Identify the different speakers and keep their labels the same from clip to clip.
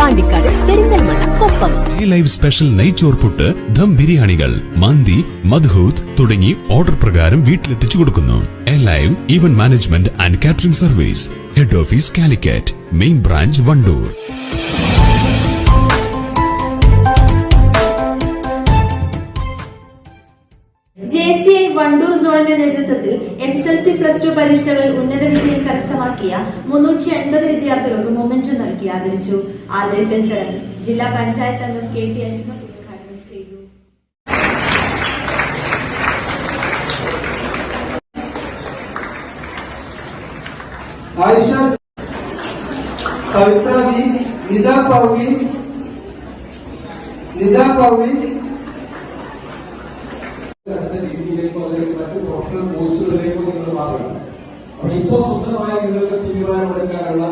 Speaker 1: Pandikkad Perinthalmanna
Speaker 2: Koppam. Live special നെയ്ച്ചോർ പുട്ട് ദം ബിരിയാണികൾ മന്തി മദ്ഹൂത്ത് തുടങ്ങി ഓർഡർ പ്രകാരം വീട്ടിലെത്തിച്ചു കൊടുക്കുന്നു. Live event management and catering service head office Calicut
Speaker 3: main branch Wandoor. Wandoor സോണിന്റെ നേതൃത്വത്തിൽ S S L C plus two പരീക്ഷകളിൽ ഉന്നത വിജയം കരസ്ഥമാക്കിയ മുന്നൂറ്റി അൻപത് വിദ്യാർത്ഥികൾക്ക് മൊമെന്റോ നൽകി ആദരിച്ചു. ആദരിക്കൽ ചടങ്ങ് ജില്ലാ പഞ്ചായത്ത് അംഗം കെ ടി അജ്മൽ ഉദ്ഘാടനം ചെയ്തു.
Speaker 4: ആയിഷ പൗവി നിത പൗവി
Speaker 5: പ്രൊഫഷണൽ കോഴ്സുകളിലേക്കോ നിങ്ങൾ മാറുക. അപ്പൊ ഇപ്പോ സ്വന്തമായി നിങ്ങൾക്ക് തീരുമാനമെടുക്കാനുള്ള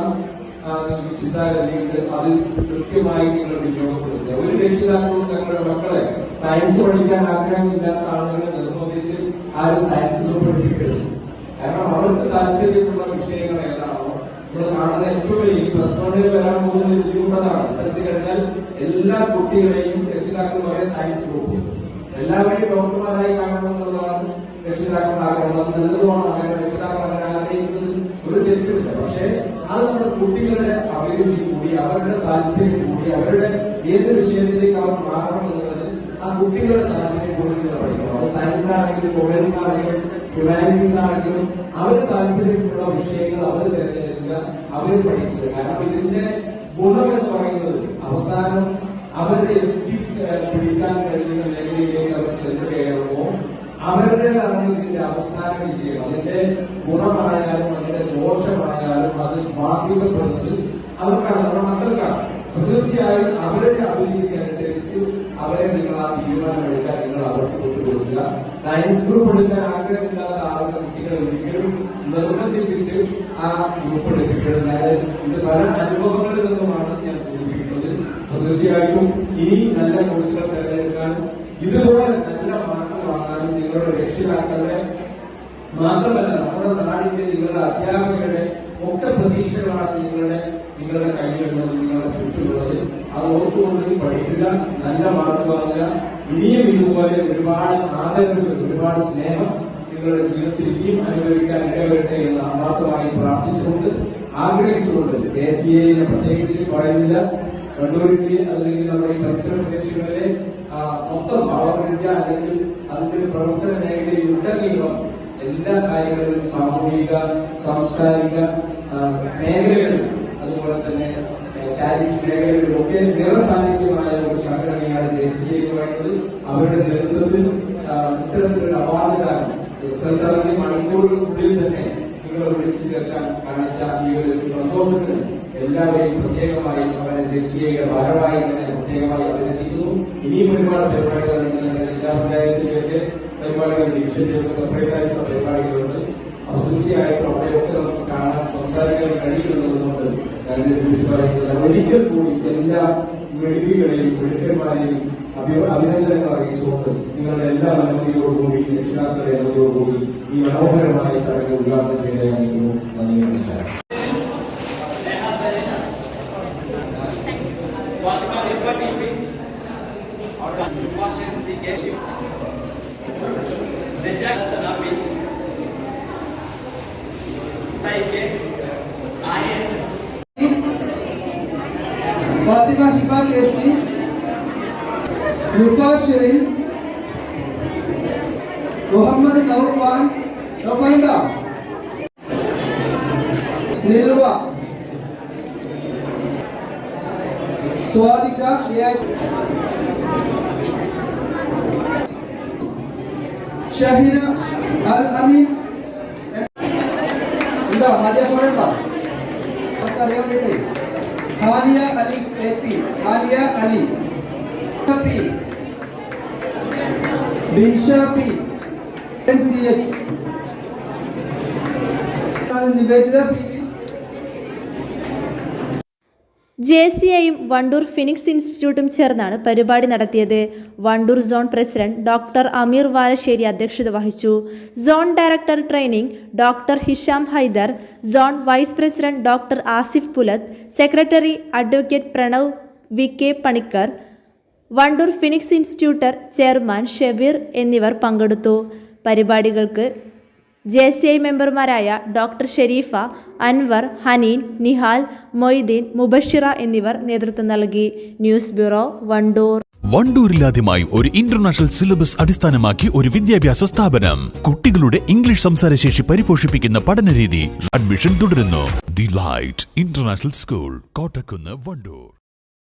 Speaker 5: ചിന്താഗതിയുണ്ട് അത് കൃത്യമായി നിങ്ങൾ വിനിയോഗപ്പെടുത്തുക. ഒരു രക്ഷിതാക്കളും തങ്ങളുടെ മക്കളെ സയൻസ് പഠിക്കാൻ ആഗ്രഹമില്ലാത്ത ആളുകളെ നിർബന്ധിച്ച് ആരും സയൻസ് പഠിപ്പിക്കരുത്. കാരണം അവർക്ക് താല്പര്യമുള്ള വിഷയങ്ങൾ ഏതാണോ നമ്മൾ കാണുന്ന ഏറ്റവും ഈ പ്ലസ് വണ്ണിൽ വരാൻ പോകുന്ന ബുദ്ധിമുട്ടതാണ് എസ് കഴിഞ്ഞാൽ എല്ലാ കുട്ടികളെയും രക്ഷിതാക്കൾ ഒരേ സയൻസ് ഗ്രൂപ്പ് എല്ലാവരെയും ഡോക്ടർമാരായി കാണണമെന്നുള്ളതാണ് രക്ഷിതാക്കളുടെ ആഗ്രഹം അത് നല്ലതുമാണ് അങ്ങനെ രക്ഷിതാക്കൾ അങ്ങനെ ആഗ്രഹിക്കുന്നത്? ഒരു തെറ്റുമില്ല പക്ഷേ അത് നമ്മുടെ കുട്ടികളുടെ അഭിരുചി കൂടി അവരുടെ താല്പര്യം കൂടി അവരുടെ ഏത് വിഷയത്തിലേക്ക് അവർ മാറണം എന്നുള്ളത് ആ കുട്ടികളുടെ താല്പര്യം കൂടി പഠിക്കണം. അത് സയൻസ് ആണെങ്കിലും കൊമേഴ്സ് ആണെങ്കിലും ഹ്യൂമാനിറ്റീസ് ആണെങ്കിലും അവർ താല്പര്യമുള്ള വിഷയങ്ങൾ അവർ തിരഞ്ഞെടുക്കുക അവർ പഠിക്കുക. കാരണം ഇതിന്റെ ഗുണം എന്ന് പറയുന്നത് അവസാനം അവരെ എത്തി പിടിക്കാൻ കഴിയുന്ന മേഖലയിലേക്ക് അവർ ചെന്ന് കയറുമ്പോൾ അവരുടേതാണ് ഇതിന്റെ അവസാന വിജയം അതിന്റെ ഗുണമായാലും അതിന്റെ ദോഷമായാലും അത് ബാധിക്കപ്പെടുന്നത് അവർക്കാണ് നമ്മുടെ മക്കൾക്കാണ്. തീർച്ചയായും അവരുടെ അഭിരുചി അനുസരിച്ച് അവരെ നിങ്ങൾ ആ തീരുമാനം എടുക്കാൻ നിങ്ങൾ അവർക്ക് കൊടുക്കുക സയൻസ് ഗ്രൂപ്പ് എടുക്കാൻ ആഗ്രഹമില്ലാത്ത ആളുകൾ കുട്ടികളെ ഒരിക്കലും നിർബന്ധിപ്പിച്ച് ആ ഗ്രൂപ്പ് എടുപ്പിക്കരുത് അതായത് ഇത് പല അനുഭവങ്ങളിൽ നിന്നുമാണ് ഞാൻ സൂചിപ്പിക്കുന്നത്. തീർച്ചയായിട്ടും ഇനി നല്ല കോഴ്സുകൾ തിരഞ്ഞെടുക്കാനും ഇതുപോലെ നല്ല മാർക്ക് വാങ്ങാനും നിങ്ങളുടെ രക്ഷിതാക്കളുടെ മാത്രമല്ല നമ്മുടെ നാടിന്റെ നിങ്ങളുടെ അധ്യാപകരുടെ ഒക്കെ പ്രതീക്ഷകളാണ് നിങ്ങളുടെ നിങ്ങളുടെ കയ്യിലുള്ളത് നിങ്ങളുടെ ചുറ്റുമുള്ളത് അത് ഓർത്തുകൊണ്ട് പഠിക്കുക നല്ല മാർക്ക് വാങ്ങുക ഇനിയും ഇതുപോലെ ഒരുപാട് ആദരവ് ഒരുപാട് സ്നേഹം നിങ്ങളുടെ ജീവിതത്തിൽ ഇനിയും അനുഭവിക്കാൻ ഇടവരട്ടെ എന്ന് ആത്മാർത്ഥമായി പ്രാർത്ഥിച്ചുകൊണ്ട് ആഗ്രഹിച്ചുകൊണ്ട് എനെ പ്രത്യേകിച്ച് പറയുന്നില്ല. കണ്ണൂരിന്റെ അല്ലെങ്കിൽ നമ്മുടെ ഈ പരിസര പ്രദേശങ്ങളിലെ മൊത്തം ഭാവവിദ്യ അല്ലെങ്കിൽ അതിന്റെ പ്രവർത്തന മേഖലയിൽ ഉണ്ടെങ്കിലും എല്ലാ കാര്യങ്ങളിലും സാമൂഹിക സാംസ്കാരിക മേഖലകളിൽ അതുപോലെ തന്നെ ചാരിറ്റി മേഖലകളിലും ഒക്കെ നിറസാന്നിധ്യമായ ഒരു സംഘടനയാണ് ജെ സി എന്ന് പറയുന്നത്. അവരുടെ നേതൃത്വത്തിൽ ഇത്തരത്തിലൊരു അവാർഡ് അവാർഡുകാരൻ റിസൾട്ട് മണിക്കൂറുകൾക്കുള്ളിൽ തന്നെ നിങ്ങൾ വിളിച്ചു ചേർക്കാൻ കാണിച്ച ഈ ഒരു സന്തോഷത്തിന് എല്ലാവരെയും പ്രത്യേകമായി അവരെ ദേശീയയുടെ ഭാരമായി തന്നെ പ്രത്യേകമായി അഭിനന്ദിക്കുന്നു. ഇനിയും ഒരുപാട് പരിപാടികൾ നിങ്ങളുടെ ജില്ലാ പഞ്ചായത്തിലേക്ക് പരിപാടികൾ ഡിവിഷനിലേക്ക് സെപ്പറേറ്റ് ആയിട്ടുള്ള പരിപാടികളുണ്ട്. അപ്പൊ തീർച്ചയായിട്ടും അവിടെയൊക്കെ നമുക്ക് കാണാൻ സംസാരിക്കാൻ കഴിയുന്നതുകൊണ്ട് ഞാൻ ഇതിനെ ഒരിക്കൽ കൂടി എല്ലാ മെഡിക്കുകളെയും മെഡിക്കന്മാരെയും അഭി- അഭിനന്ദനങ്ങൾ അറിയിച്ചുകൊണ്ട് നിങ്ങളുടെ എല്ലാ അനുമതിയോടുകൂടി രക്ഷിതാക്കളുടെ അനുമതിയോടുകൂടി ഈ മനോഹരമായ ചടങ്ങ് ഉദ്ഘാടനം ചെയ്യാനായിരുന്നു നന്ദി നമസ്കാരം
Speaker 4: ഫാത്തിമ मुफाशिरिन मोहम्मद नौफान नौफंडा నిల్వ స్వాధిక షహీన అల్ అమీన్ ఉందా హాలియా చూడండి ఒకసారి ఏమిటండి Haliya Ali A P Haliya Ali P P Haliya Ali P Binsha P N C H Niveditha
Speaker 3: J C ഐയും വണ്ടൂർ ഫിനിക്സ് ഇൻസ്റ്റിറ്റ്യൂട്ടും ചേർന്നാണ് പരിപാടി നടത്തിയത്. Wandoor zone president doctor Ameer Valassery അധ്യക്ഷത വഹിച്ചു. Zone director training doctor Hisham Haider zone vice president doctor Asif Pulath secretary advocate Pranav V K Panicker Wandoor phoenix ഇൻസ്റ്റിറ്റ്യൂട്ടർ chairman Shabeer എന്നിവർ പങ്കെടുത്തു. പരിപാടികൾക്ക് ജെ സി ഐ മെമ്പർമാരായ ഡോക്ടർ ഷെരീഫ അൻവർ ഹനീൻ നിഹാൽ മൊയ്തീൻ മുബഷിറ എന്നിവർ നേതൃത്വം നൽകി. News bureau Wandoor.
Speaker 6: വണ്ടൂരിലാദ്യമായി ഒരു ഇന്റർനാഷണൽ സിലബസ് അടിസ്ഥാനമാക്കി ഒരു വിദ്യാഭ്യാസ സ്ഥാപനം. കുട്ടികളുടെ ഇംഗ്ലീഷ് സംസാരശേഷി പരിപോഷിപ്പിക്കുന്ന പഠന രീതി അഡ്മിഷൻ തുടരുന്നു. The light international school Kottakkunnu Wandoor.